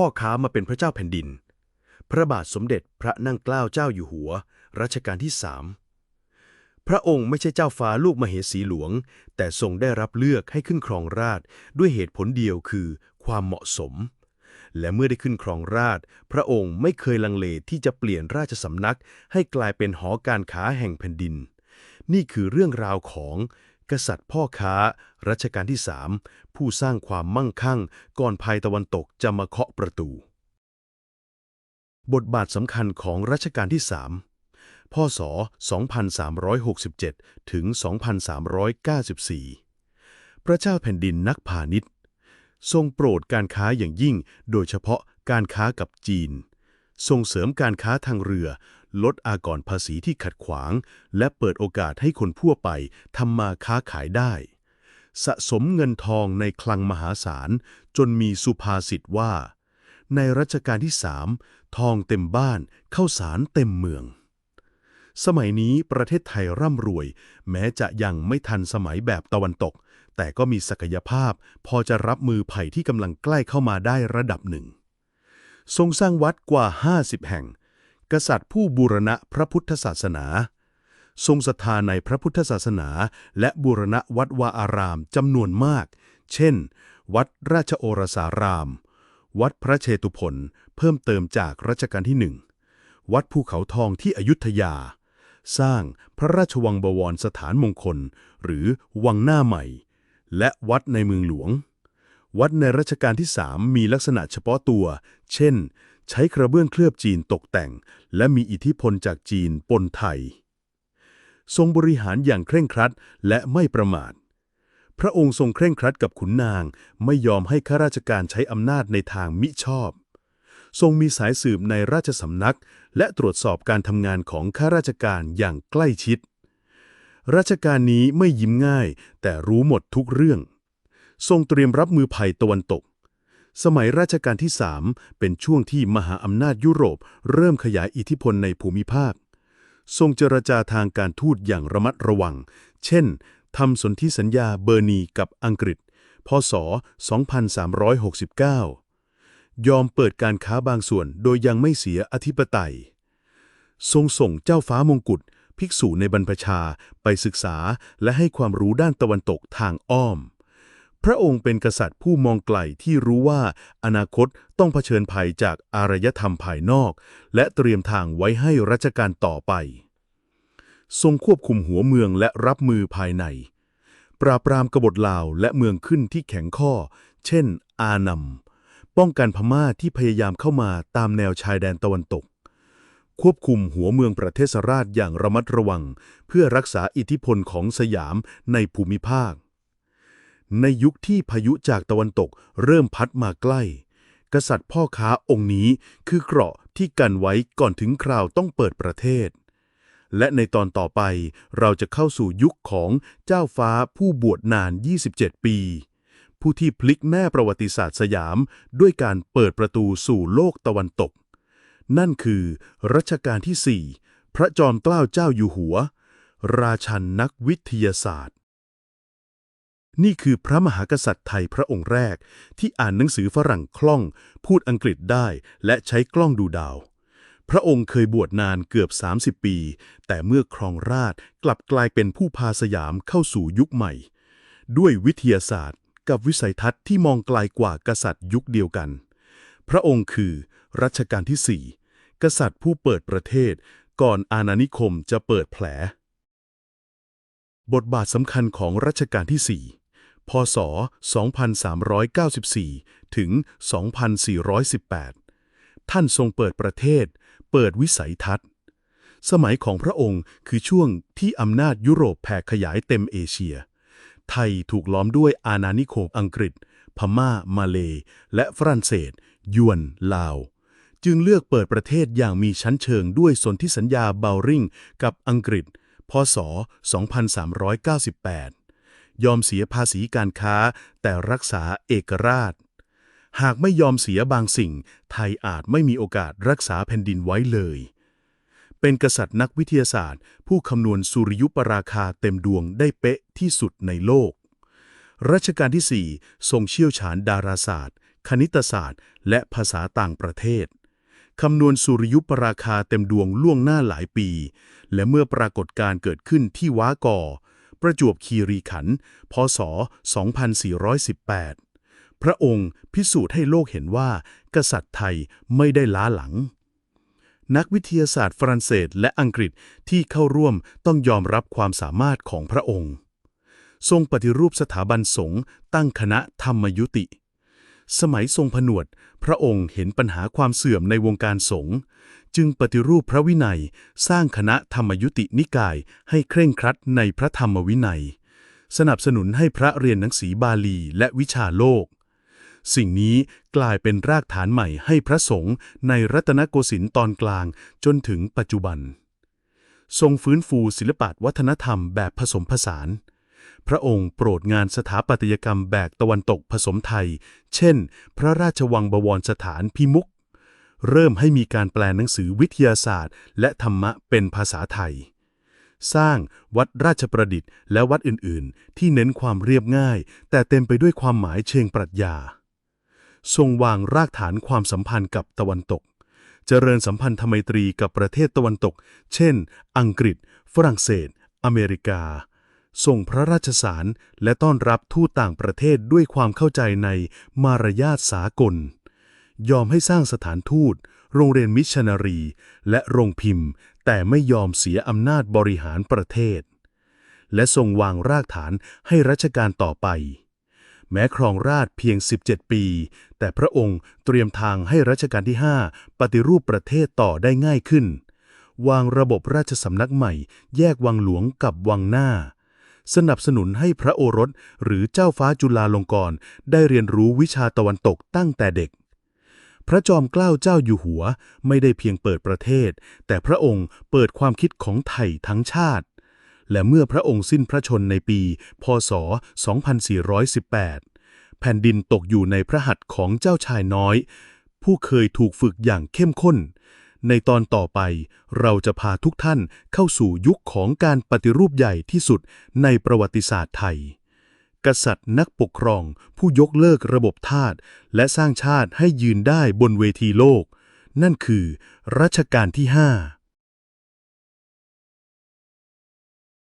พ่อค้ามาเป็นพระเจ้าแผ่นดิน พระบาทสมเด็จพระนั่งเกล้าเจ้าอยู่หัว รัชกาลที่สามพระองค์ไม่ใช่เจ้าฟ้าลูกมเหสีหลวง แต่ทรงได้รับเลือกให้ขึ้นครองราชด้วยเหตุผลเดียวคือความเหมาะสม และเมื่อได้ขึ้นครองราช พระองค์ไม่เคยลังเลที่จะเปลี่ยนราชสำนักให้กลายเป็นหอการค้าแห่งแผ่นดิน นี่คือเรื่องราวของ กษัตริย์พ่อค้า รัชกาลที่สามผู้สร้างความมั่งคั่ง ก่อนภัยตะวันตกจะมาเคาะประตู บทบาทสำคัญของรัชกาลที่สามพศ 2367 ถึง 2394 พระเจ้าแผ่นดินนักพาณิชย์ ทรงโปรดการค้าอย่างยิ่ง โดยเฉพาะการค้ากับจีน ส่งเสริมการค้าทางเรือ ลดอากรภาษีที่ขัดขวาง และเปิดโอกาสให้คนทั่วไปทำมาค้าขายได้ สะสมเงินทองในคลังมหาศาล จนมีสุภาษิตว่า ในรัชกาลที่สามทองเต็มบ้านเข้าสารเต็มเมือง สมัยนี้ประเทศไทยร่ำรวย แม้จะยังไม่ทันสมัยแบบตะวันตก แต่ก็มีศักยภาพ พอจะรับมือภัยที่กำลังใกล้เข้ามาได้ระดับหนึ่งทรงสร้างวัดกว่า 50 แห่ง กษัตริย์ผู้บูรณะพระพุทธศาสนา ทรงศรัทธาในพระพุทธศาสนา และบูรณะวัดวาอารามจำนวนมาก เช่น วัดราชโอรสาราม วัดพระเชตุพนเพิ่มเติมจากรัชกาลที่หนึ่ง วัดภูเขาทองที่อยุธยา สร้างพระราชวังบวรสถานมงคล หรือวังหน้าใหม่ และวัดในเมืองหลวงวัดในรัชกาลที่สามมีลักษณะเฉพาะตัว เช่น ใช้กระเบื้องเคลือบจีนตกแต่ง และมีอิทธิพลจากจีนปนไทย ทรงบริหารอย่างเคร่งครัดและไม่ประมาท พระองค์ทรงเคร่งครัดกับขุนนางไม่ยอมให้ข้าราชการใช้อำนาจในทางมิชอบ ทรงมีสายสืบในราชสำนัก และตรวจสอบการทำงานของข้าราชการอย่างใกล้ชิด ราชการนี้ไม่ยิ้มง่าย แต่รู้หมดทุกเรื่อง ทรงเตรียมรับมือภัยตะวันตก สมัยรัชกาลที่สามเป็นช่วงที่มหาอำนาจยุโรป เริ่มขยายอิทธิพลในภูมิภาค ทรงเจรจาทางการทูตอย่างระมัดระวัง เช่นทำสนธิสัญญาเบอร์นีกับอังกฤษ พศ 2369 ยอมเปิดการค้าบางส่วนโดยยังไม่เสียอธิปไตย ทรงส่งเจ้าฟ้ามงกุฎภิกษุในบรรพชาไปศึกษาและให้ความรู้ด้านตะวันตกทางอ้อม พระองค์เป็นกษัตริย์ผู้มองไกลที่รู้ว่าอนาคตต้องเผชิญภัยจากอารยธรรมภายนอก และเตรียมทางไว้ให้รัชกาลต่อไป ทรงควบคุมหัวเมืองและรับมือภายใน ปราบปรามกบฏลาวและเมืองขึ้นที่แข็งข้อ เช่น อานำป้องกันพม่าที่พยายามเข้ามาตามแนวชายแดนตะวันตก ควบคุมหัวเมืองประเทศราชอย่างระมัดระวัง เพื่อรักษาอิทธิพลของสยามในภูมิภาค ในยุคที่พายุจากตะวันตกเริ่มพัดมาใกล้ กษัตริย์พ่อค้าองค์นี้คือเกราะที่กันไว้ก่อนถึงคราวต้องเปิดประเทศ และในตอนต่อไปเราจะเข้าสู่ยุคของเจ้าฟ้าผู้บวชนาน 27 ปี ผู้ที่พลิกแม่ประวัติศาสตร์สยามด้วยการเปิดประตูสู่โลกตะวันตก นั่นคือรัชกาลที่ 4 พระจอมเกล้าเจ้าอยู่หัว ราชันนักวิทยาศาสตร์ นี่คือพระมหากษัตริย์ไทยพระองค์แรก ที่อ่านหนังสือฝรั่งคล่อง พูดอังกฤษได้ และใช้กล้องดูดาว พระองค์เคยบวชนานเกือบ 30 ปี แต่เมื่อครองราชกลับกลายเป็นผู้พาสยามเข้าสู่ยุคใหม่ ด้วยวิทยาศาสตร์ กับวิสัยทัศน์ที่มองไกลกว่ากษัตริย์ยุคเดียวกัน พระองค์คือรัชกาลที่4กษัตริย์ผู้เปิดประเทศ ก่อนอาณานิคมจะเปิดแผล บทบาทสำคัญของรัชกาลที่4 พศ 2394 ถึง 2418 ท่านทรงเปิดประเทศ เปิดวิสัยทัศน์ สมัยของพระองค์คือช่วงที่อำนาจยุโรปแผ่ขยายเต็มเอเชีย ไทยถูกล้อมด้วยอาณานิคมอังกฤษ พม่า มาเล และฝรั่งเศส ยวน ลาว จึงเลือกเปิดประเทศอย่างมีชั้นเชิงด้วยสนธิสัญญาเบลริงกับอังกฤษ พศ 2398 ยอมเสียภาษีการค้า แต่รักษาเอกราช หากไม่ยอมเสียบางสิ่ง ไทยอาจไม่มีโอกาสรักษาแผ่นดินไว้เลย เป็นกษัตริย์นักวิทยาศาสตร์ ผู้คำนวณสุริยุปราคาเต็มดวงได้เป๊ะที่สุดในโลก รัชกาลที่ 4 ทรงเชี่ยวชาญดาราศาสตร์ คณิตศาสตร์ และภาษาต่างประเทศคำนวณสุริยุปราคาเต็มดวงล่วงหน้าหลายปี และเมื่อปรากฏการเกิดขึ้นที่ว้ากอ ประจวบคีรีขันธ์พศ 2418 พระองค์พิสูจน์ให้โลกเห็นว่า กษัตริย์ไทยไม่ได้ล้าหลัง นักวิทยาศาสตร์ฝรั่งเศสและอังกฤษที่เข้าร่วมต้องยอมรับความสามารถของพระองค์ ทรงปฏิรูปสถาบันสงฆ์ตั้งคณะธรรมยุติ สมัยทรงผนวด พระองค์เห็นปัญหาความเสื่อมในวงการสงฆ์จึงปฏิรูปพระวินัย สร้างคณะธรรมยุตินิกายให้เคร่งครัดในพระธรรมวินัย สนับสนุนให้พระเรียนหนังสือบาลีและวิชาโลก สิ่งนี้กลายเป็นรากฐานใหม่ให้พระสงฆ์ในรัตนโกสินทร์ตอนกลางจนถึงปัจจุบัน ทรงฟื้นฟูศิลปะวัฒนธรรมแบบผสมผสาน พระองค์โปรดงานสถาปัตยกรรมแบบตะวันตกผสมไทย เช่น พระราชวังบวรสถานพิมุก เริ่มให้มีการแปลหนังสือวิทยาศาสตร์ และธรรมะเป็นภาษาไทย สร้างวัดราชประดิษฐ์และวัดอื่นๆ ที่เน้นความเรียบง่าย แต่เต็มไปด้วยความหมายเชิงปรัชญา ทรงวางรากฐานความสัมพันธ์กับตะวันตกเจริญสัมพันธไมตรีกับประเทศตะวันตก เช่น อังกฤษ ฝรั่งเศส อเมริกา ส่งพระราชสารและต้อนรับทูตต่างประเทศด้วยความเข้าใจในมารยาทสากล ยอมให้สร้างสถานทูต โรงเรียนมิชชันนารี และโรงพิมพ์ แต่ไม่ยอมเสียอำนาจบริหารประเทศ และทรงวางรากฐานให้รัชกาลต่อไป แม้ครองราชเพียง 17 ปี แต่พระองค์เตรียมทางให้รัชกาลที่ 5 ปฏิรูปประเทศต่อได้ง่ายขึ้นวางระบบราชสำนักใหม่ แยกวังหลวงกับวังหน้า สนับสนุนให้พระโอรสหรือเจ้าฟ้าจุฬาลงกรณ์ได้เรียนรู้วิชาตะวันตกตั้งแต่เด็ก พระจอมเกล้าเจ้าอยู่หัวไม่ได้เพียงเปิดประเทศ แต่พระองค์เปิดความคิดของไทยทั้งชาติ และเมื่อพระองค์สิ้นพระชนในปี พศ 2418 แผ่นดินตกอยู่ในพระหัตถ์ของเจ้าชายน้อย ผู้เคยถูกฝึกอย่างเข้มข้น ในตอนต่อไป เราจะพาทุกท่านเข้าสู่ยุคของการปฏิรูปใหญ่ที่สุดในประวัติศาสตร์ไทย กษัตริย์นักปกครอง ผู้ยกเลิกระบบทาสและสร้างชาติให้ยืนได้บนเวทีโลก นั่นคือรัชกาลที่ 5